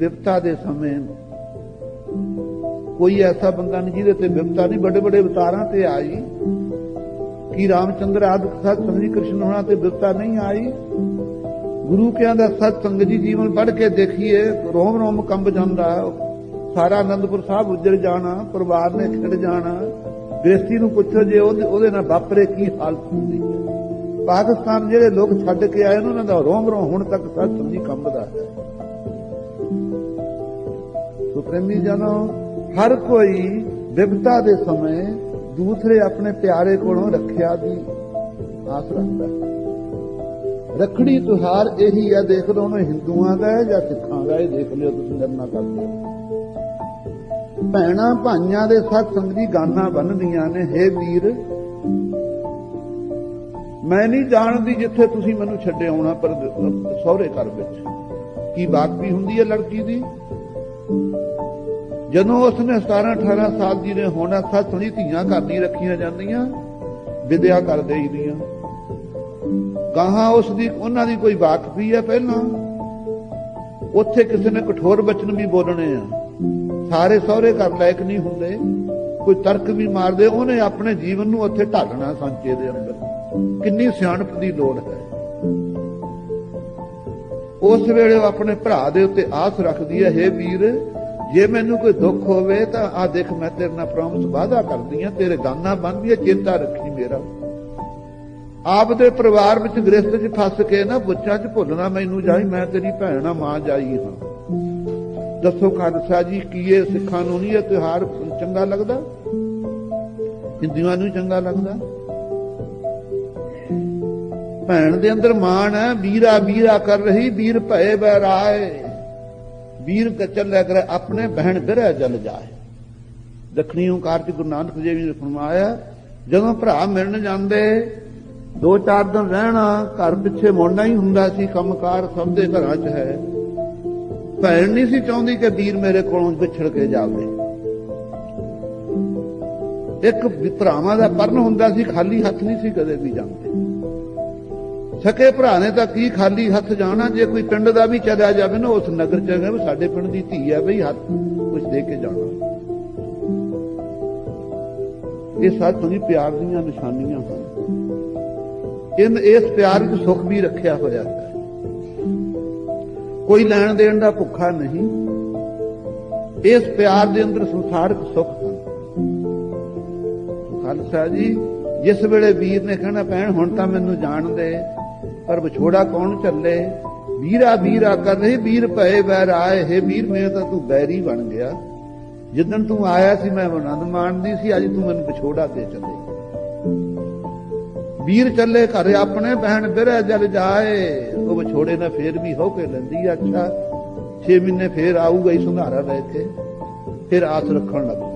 ਵਿਪਤਾ ਦੇ ਸਮੇਂ ਕੋਈ ਐਸਾ ਬੰਦਾ ਨਹੀਂ ਜਿਹਦੇ ਤੇ ਵਿਪਤਾ ਨਹੀਂ। ਵੱਡੇ ਵੱਡੇ ਅਵਤਾਰਾਂ ਤੇ ਆਈ ਕਿ ਰਾਮਚੰਦਰ ਆਦਿ ਸਤ ਸੰਗੀ ਕ੍ਰਿਸ਼ਨ ਹੋਣਾ ਤੇ ਵਿਪਤਾ ਨਹੀਂ ਆਈ। ਗੁਰੂ ਕਿਆਂ ਦਾ ਸਤ ਸੰਗ ਜੀ ਜੀਵਨ ਪੜ੍ਹ ਕੇ ਦੇਖੀਏ ਰੋਮ ਰੋਮ ਕੰਬ ਜਾਂਦਾ। ਸਾਰਾ ਆਨੰਦਪੁਰ ਸਾਹਿਬ ਉੱਜੜ ਜਾਣਾ ਪਰਿਵਾਰ ਨੇ ਖਿੜ ਜਾਣਾ। ਬੇਸਤੀ ਨੂੰ ਪੁੱਛੋ ਜੇ ਉਹਦੇ ਨਾਲ ਵਾਪਰੇ ਕੀ ਹਾਲਤ ਹੁੰਦੀ। ਪਾਕਿਸਤਾਨ ਜਿਹੜੇ ਲੋਕ ਛੱਡ ਕੇ ਆਏ ਨੇ, ਉਹਨਾਂ ਦਾ ਰੋਮ ਰੋਮ ਹੁਣ ਤੱਕ ਸਤ ਸੰਗੀ ਕੰਬਦਾ ਹੈ। ਸੁਪਰੇਮੀ ਜਨੋ, ਹਰ ਕੋਈ ਵਿਪਤਾ ਦੇ ਸਮੇਂ ਦੂਸਰੇ ਆਪਣੇ ਪਿਆਰੇ ਕੋਲੋਂ ਰੱਖਿਆ ਦੀ ਆਸ ਰੱਖਦਾ ਹੈ। ਰੱਖੜੀ ਤਿਉਹਾਰ ਇਹੀ ਹੈ, ਦੇਖ ਲਓ ਉਹਨੂੰ ਹਿੰਦੂਆਂ ਦਾ ਜਾਂ ਸਿੱਖਾਂ ਦਾ ਇਹ ਦੇਖ ਲਿਓ ਤੁਸੀਂ ਨਿਰਣਾ ਕਰਦੇ ਹੋ ਭੈਣਾਂ ਭਾਈਆਂ ਦੇ ਸਤ ਸੰਗਤੀ ਗਾਨਾ ਬੰਨਦੀਆਂ ਨੇ, ਹੇ ਵੀਰ, ਮੈਂ ਨਹੀਂ ਜਾਣਦੀ ਜਿੱਥੇ ਤੁਸੀਂ ਮੈਨੂੰ ਛੱਡੇ ਆਉਣਾ ਪਰ ਸਹੁਰੇ ਘਰ ਵਿੱਚ। ਕੀ ਬਾਤ ਹੁੰਦੀ ਹੈ ਲੜਕੀ ਦੀ। ਜਦੋਂ ਉਸਨੇ 17 18 ਸਾਲ ਦੀ ਨੇ ਹੋਣਾ, ਸੱਤ ਸੁਣੀ ਧੀਆਂ ਘਰ ਦੀ ਰੱਖੀਆਂ ਜਾਂਦੀਆਂ, ਵਿਦਿਆ ਕਰ ਦੇਈਦੀਆਂ। ਗਾਹਾਂ ਉਸ ਦੀ ਉਹਨਾਂ ਦੀ ਕੋਈ ਵਾਕਫੀ ਹੈ ਪਹਿਲਾਂ? ਉੱਥੇ ਕਿਸੇ ਨੇ ਕਠੋਰ ਬਚਨ ਵੀ ਬੋਲਣੇ ਆ। ਸਾਰੇ ਸਹੁਰੇ ਘਰ ਲਾਇਕ ਨਹੀਂ ਹੁੰਦੇ। ਕੋਈ ਤਰਕ ਵੀ ਮਾਰਦੇ, ਉਹਨੇ ਆਪਣੇ ਜੀਵਨ ਨੂੰ ਉੱਥੇ ਢਾਲਣਾ ਸੰਚੇ ਦੇ ਅੰਦਰ। ਕਿੰਨੀ ਸਿਆਣਪ ਦੀ ਲੋੜ ਹੈ। ਉਸ ਵੇਲੇ ਉਹ ਆਪਣੇ ਭਰਾ ਦੇ ਉੱਤੇ ਆਸ ਰੱਖਦੀ ਹੈ, ਹੇ ਵੀਰ, ਜੇ ਮੈਨੂੰ ਕੋਈ ਦੁੱਖ ਹੋਵੇ ਤਾਂ ਆ ਦੇਖ, ਮੈਂ ਤੇਰੇ ਨਾਲ ਪ੍ਰੋਮਿਸ ਵਾਅਦਾ ਕਰਦੀ ਆ ਤੇਰੇ ਦਾਨਾ ਬੰਨ੍ਹਦੀ ਆ ਚੇਤਾ ਰੱਖੀ ਮੇਰਾ। ਆਪ ਦੇ ਪਰਿਵਾਰ ਵਿੱਚ ਗ੍ਰਸਤ 'ਚ ਫਸ ਕੇ ਨਾ ਬੁੱਚਾਂ 'ਚ ਭੁੱਲਣਾ ਮੈਨੂੰ ਜਾਈ, ਮੈਂ ਤੇਰੀ ਭੈਣ ਆ, ਮਾਂ ਜਾਈ ਹਾਂ। ਦੱਸੋ ਖਾਲਸਾ ਜੀ, ਕੀ ਇਹ ਸਿੱਖਾਂ ਨੂੰ ਨਹੀਂ ਇਹ ਤਿਉਹਾਰ ਚੰਗਾ ਲੱਗਦਾ? ਹਿੰਦੂਆਂ ਨੂੰ ਚੰਗਾ ਲੱਗਦਾ? ਭੈਣ ਦੇ ਅੰਦਰ ਮਾਣ ਹੈ, ਵੀਰਾ ਵੀਰਾ ਕਰ ਰਹੀ, ਵੀਰ ਭਏ ਬਹਿਰਾਏ ਵੀਰ ਕਚਲ ਲੈ ਕਰ, ਆਪਣੇ ਬਹਿਣ ਬਿਰਹ ਜਲ ਜਾਏ। ਦਖਣੀ ਓਕਾਰ ਚ ਗੁਰੂ ਨਾਨਕ ਦੇਵ ਜੀ ਨੇ ਫਰਮਾਇਆ, ਜਦੋਂ ਭਰਾ ਮਿਲਣ ਜਾਂਦੇ, ਦੋ ਚਾਰ ਦਿਨ ਰਹਿਣਾ, ਘਰ ਪਿੱਛੇ ਮੁੜਨਾ ਹੀ ਹੁੰਦਾ ਸੀ, ਕੰਮਕਾਰ ਸਭ ਦੇ ਘਰਾਂ 'ਚ ਹੈ। ਭੈਣ ਨਹੀਂ ਸੀ ਚਾਹੁੰਦੀ ਕਿ ਵੀਰ ਮੇਰੇ ਕੋਲੋਂ ਵਿਛੜ ਕੇ ਜਾਵੇ। ਇੱਕ ਭਰਾਵਾਂ ਦਾ ਪਰਨ ਹੁੰਦਾ ਸੀ, ਖਾਲੀ ਹੱਥ ਨਹੀਂ ਸੀ ਕਦੇ ਵੀ ਜਾਂਦੇ। ਸਕੇ ਭਰਾ ਨੇ ਤਾਂ ਕੀ ਖਾਲੀ ਹੱਥ ਜਾਣਾ? ਜੇ ਕੋਈ ਪਿੰਡ ਦਾ ਵੀ ਚਲਿਆ ਜਾਵੇ ਨਾ, ਉਸ ਨਗਰ ਚ ਗਏ ਸਾਡੇ ਪਿੰਡ ਦੀ ਧੀ ਹੈ ਬਈ ਹੱਥ ਕੁਝ ਦੇ ਕੇ ਜਾਣਾ। ਇਹ ਸੱਚ ਤੋਂ ਪਿਆਰ ਦੀਆਂ ਨਿਸ਼ਾਨੀਆਂ ਹਨ। ਇਨ ਇਸ ਪਿਆਰ ਵਿੱਚ ਸੁੱਖ ਵੀ ਰੱਖਿਆ ਹੋਇਆ ਹੈ। ਕੋਈ ਲੈਣ ਦੇਣ ਦਾ ਭੁੱਖਾ ਨਹੀਂ। ਇਸ ਪਿਆਰ ਦੇ ਅੰਦਰ ਸੰਸਾਰਕ ਸੁੱਖ ਹਨ। ਖਾਲਸਾ ਜੀ, ਜਿਸ ਵੇਲੇ ਵੀਰ ਨੇ ਕਹਿਣਾ, ਭੈਣ, ਹੁਣ ਤਾਂ ਮੈਨੂੰ ਜਾਣ ਦੇ। ਪਰ ਵਿਛੋੜਾ ਕੌਣ ਚੱਲੇ? ਵੀਰਾ ਵੀਰਾ ਕਰ ਰਹੀ ਵੀਰ ਭਏ ਵੈਰ ਆਏ। ਹੈ ਵੀਰ ਮੇਰੇ ਤਾਂ ਤੂੰ ਬੈਰੀ ਬਣ ਗਿਆ। ਜਿੱਦਣ ਤੂੰ ਆਇਆ ਸੀ, ਮੈਂ ਆਨੰਦ ਮਾਣਦੀ ਸੀ। ਅੱਜ ਤੂੰ ਮੈਨੂੰ ਵਿਛੋੜਾ ਦੇ ਚੱਲੇ। ਵੀਰ ਚੱਲੇ ਘਰ, ਆਪਣੇ ਬਹਿਣ ਬਿਰਹ ਜਲ ਜਾਏ। ਉਹ ਵਿਛੋੜੇ ਨਾਲ ਫੇਰ ਵੀ ਹੋ ਕੇ ਲੈਂਦੀ ਅੱਛਾ। 6 ਮਹੀਨੇ ਫੇਰ ਆਊਗਾ ਹੀ ਸੁਧਾਰਾ ਲੈ ਕੇ। ਫਿਰ ਆਸ ਰੱਖਣ ਲੱਗ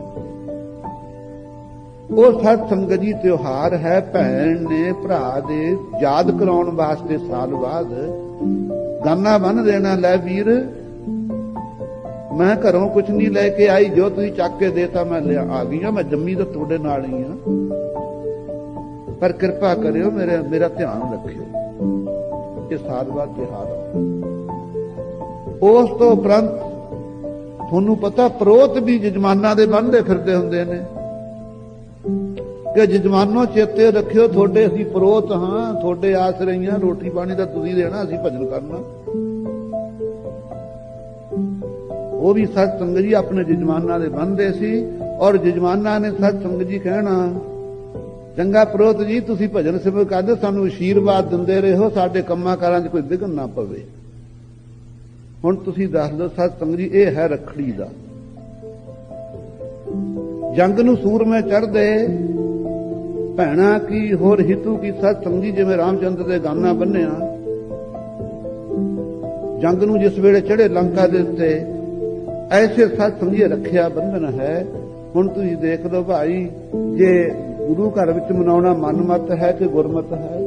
ਉਹ ਸਤ ਸੰਗਤ ਜੀ ਤਿਉਹਾਰ ਹੈ ਭੈਣ ਨੇ ਭਰਾ ਦੇ, ਯਾਦ ਕਰਾਉਣ ਵਾਸਤੇ ਸਾਲ ਬਾਅਦ। ਗਾਨਾ ਬੰਨ ਦੇਣਾ, ਲੈ ਵੀਰ, ਮੈਂ ਘਰੋਂ ਕੁਝ ਨਹੀਂ ਲੈ ਕੇ ਆਈ, ਜੋ ਤੁਸੀਂ ਚੱਕ ਕੇ ਦੇਤਾ ਮੈਂ ਲਿਆ, ਆ ਗਈ ਆ ਮੈਂ ਜੰਮੀ ਤਾਂ ਤੁਹਾਡੇ ਨਾਲ ਹੀ ਆ। ਪਰ ਕਿਰਪਾ ਕਰਿਓ, ਮੇਰੇ, ਮੇਰਾ ਧਿਆਨ ਰੱਖਿਓ ਇਹ ਸਾਲ ਬਾਅਦ ਤਿਉਹਾਰ ਉਸ ਤੋਂ ਉਪਰੰਤ, ਤੁਹਾਨੂੰ ਪਤਾ, ਪ੍ਰੋਤ ਵੀ ਜਜਮਾਨਾਂ ਦੇ ਬੰਨਦੇ ਫਿਰਦੇ ਹੁੰਦੇ ਨੇ। ਕਿ ਜਜਮਾਨੋ ਚੇਤੇ ਰੱਖਿਓ, ਤੁਹਾਡੇ ਅਸੀਂ ਪ੍ਰੋਤ ਹਾਂ, ਤੁਹਾਡੇ ਆਸ ਰਹੀਆਂ, ਰੋਟੀ ਪਾਣੀ ਦਾ ਤੁਸੀਂ ਦੇਣਾ, ਅਸੀਂ ਭਜਨ ਕਰਨਾ। ਉਹ ਵੀ ਸਤ ਸੰਗਤ ਜੀ ਆਪਣੇ ਜਜਮਾਨਾਂ ਦੇ ਬੰਦੇ ਸੀ ਔਰ ਜਜਮਾਨਾਂ ਨੇ ਸਤ ਸੰਗਤ ਜੀ ਕਹਿਣਾ, ਚੰਗਾ ਪ੍ਰੋਤ ਜੀ, ਤੁਸੀਂ ਭਜਨ ਸਿਮਰ ਕਰਦੇ, ਸਾਨੂੰ ਅਸ਼ੀਰਵਾਦ ਦਿੰਦੇ ਰਹੋ, ਸਾਡੇ ਕੰਮਾਂ ਕਾਰਾਂ 'ਚ ਕੋਈ ਵਿਘਨ ਨਾ ਪਵੇ। ਹੁਣ ਤੁਸੀਂ ਦੱਸ ਦਿਓ ਸਤ ਸੰਗਤ ਜੀ, ਇਹ ਹੈ ਰਖੜੀ ਦਾ। ਜੰਗ ਨੂੰ ਸੂਰਮੇ ਚੜਦੇ ਭੈਣਾ ਕੀ, ਹੋਰ ਹਿਤੂ ਕੀ? ਸਤ ਸੰਗੀ ਜਿਵੇਂ ਰਾਮਚੰਦਰ ਦੇ ਗਾਨਾ ਬੰਨਿਆ। ਜੰਗ ਨੂੰ ਜਿਸ ਵੇਲੇ ਚੜੇ ਲੰਕਾ ਦੇ ਉੱਤੇ, ਐਸੇ ਸਤ ਸੰਗੀ ਰੱਖਿਆ ਬੰਧਨ ਹੈ। ਹੁਣ ਤੁਸੀਂ ਦੇਖ ਲਓ ਭਾਈ, ਜੇ ਗੁਰੂ ਘਰ ਵਿੱਚ ਮਨਾਉਣਾ ਮਨਮਤ ਹੈ ਕਿ ਗੁਰਮਤ ਹੈ?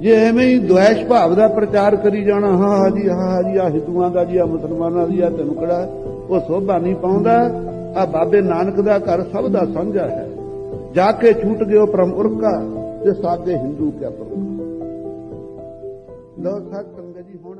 ਜੇ ਐਵੇਂ ਹੀ ਦੁਆਇਸ਼ ਭਾਵ ਦਾ ਪ੍ਰਚਾਰ ਕਰੀ ਜਾਣਾ, ਹਾਂ ਹਾਂ ਜੀ ਹਾਂ ਜੀ ਆ ਹਿੰਦੂਆਂ ਦਾ ਜੀ ਆ ਮੁਸਲਮਾਨਾਂ ਦੀ ਆ ਤੈਨੂੰ ਕਿਹੜਾ ਉਹ ਸੋਭਾ ਨਹੀਂ ਪਾਉਂਦਾ। ਆ ਬਾਬੇ ਨਾਨਕ ਦਾ ਘਰ ਸਭ ਦਾ ਸਾਂਝਾ ਹੈ। ਜਾ ਕੇ गयो परम उर्ख का ਤੇ ਸਾਦੇ ਹਿੰਦੂ ਕਿਆ ਪ੍ਰਭੂ। ਲੋ ਸਾਧ ਸੰਗਤ ਜੀ, ਹੁਣ